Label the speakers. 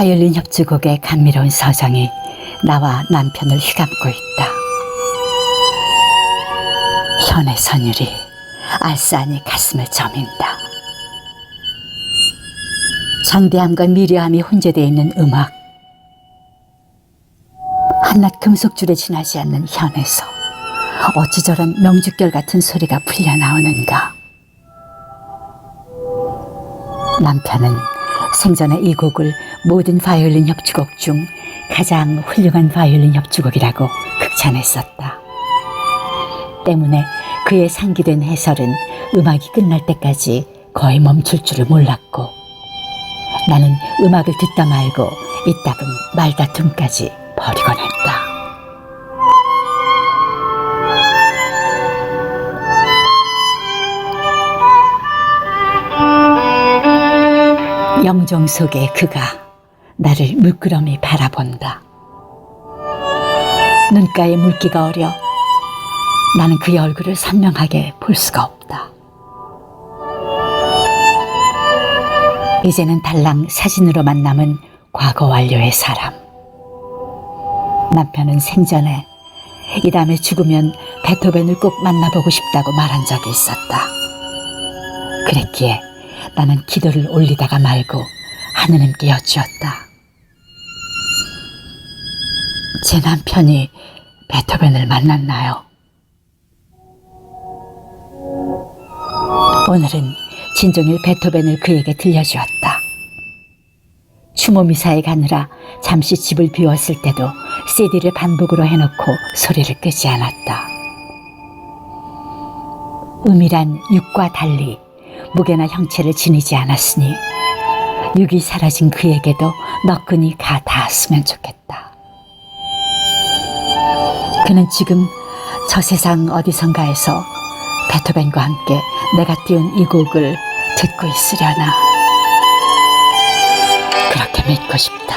Speaker 1: 바이올린 협주곡의 감미로운 서정이 나와 남편을 휘감고 있다. 현의 선율이 알싸하니 가슴을 저민다. 장대함과 미려함이 혼재되어 있는 음악. 한낱 금속줄에 지나지 않는 현에서 어찌 저런 명주결 같은 소리가 풀려 나오는가. 남편은 생전에 이 곡을 모든 바이올린 협주곡 중 가장 훌륭한 바이올린 협주곡이라고 극찬했었다. 때문에 그의 상기된 해설은 음악이 끝날 때까지 거의 멈출 줄을 몰랐고 나는 음악을 듣다 말고 이따금 말다툼까지 벌이곤 했다. 영정 속에 그가 나를 물끄러미 바라본다. 눈가에 물기가 어려 나는 그의 얼굴을 선명하게 볼 수가 없다. 이제는 달랑 사진으로만 남은 과거 완료의 사람. 남편은 생전에 이 다음에 죽으면 베토벤을 꼭 만나보고 싶다고 말한 적이 있었다. 그랬기에 나는 기도를 올리다가 말고 하느님께 여쭈었다. 제 남편이 베토벤을 만났나요? 오늘은 진종일 베토벤을 그에게 들려주었다. 추모미사에 가느라 잠시 집을 비웠을 때도 CD를 반복으로 해놓고 소리를 끄지 않았다. 음이란 육과 달리 무게나 형체를 지니지 않았으니 육이 사라진 그에게도 너끈히 가 닿았으면 좋겠다. 그는 지금 저 세상 어디선가에서 베토벤과 함께 내가 띄운 이 곡을 듣고 있으려나. 그렇게 믿고 싶다.